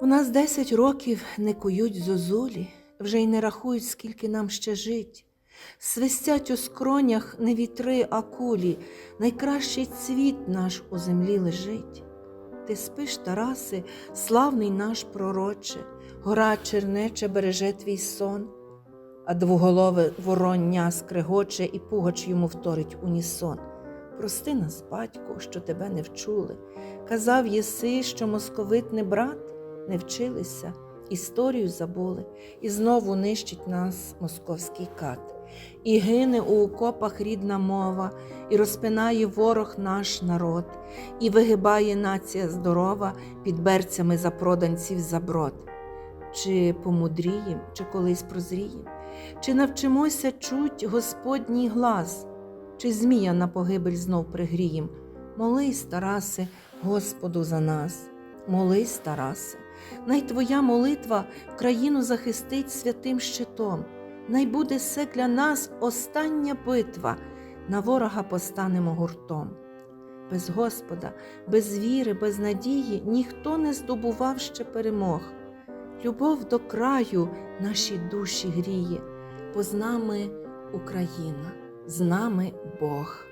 У нас десять років не кують зозулі, вже й не рахують, скільки нам ще жить. Свистять у скронях не вітри, а кулі, найкращий цвіт наш у землі лежить. Ти спиш, Тараси, славний наш пророче, гора чернече береже твій сон, а двоголове вороння скрегоче і пугач йому вторить унісон. Прости нас, батько, що тебе не вчули. Казав єси, що московит не брат, не вчилися, історію забули, і знову нищить нас московський кат. І гине у окопах рідна мова, і розпинає ворог наш народ, і вигибає нація здорова під берцями запроданців заброд. Чи помудрієм, чи колись прозрієм, чи навчимося чуть Господній глас, чи змія на погибель знов пригрієм. Молись, Тарасе, Господу за нас, молись, Тарасе, най твоя молитва країну захистить святим щитом. Най буде се для нас остання битва, на ворога постанемо гуртом. Без Господа, без віри, без надії ніхто не здобував ще перемог. Любов до краю наші душі гріє, бо з нами Україна, з нами Бог.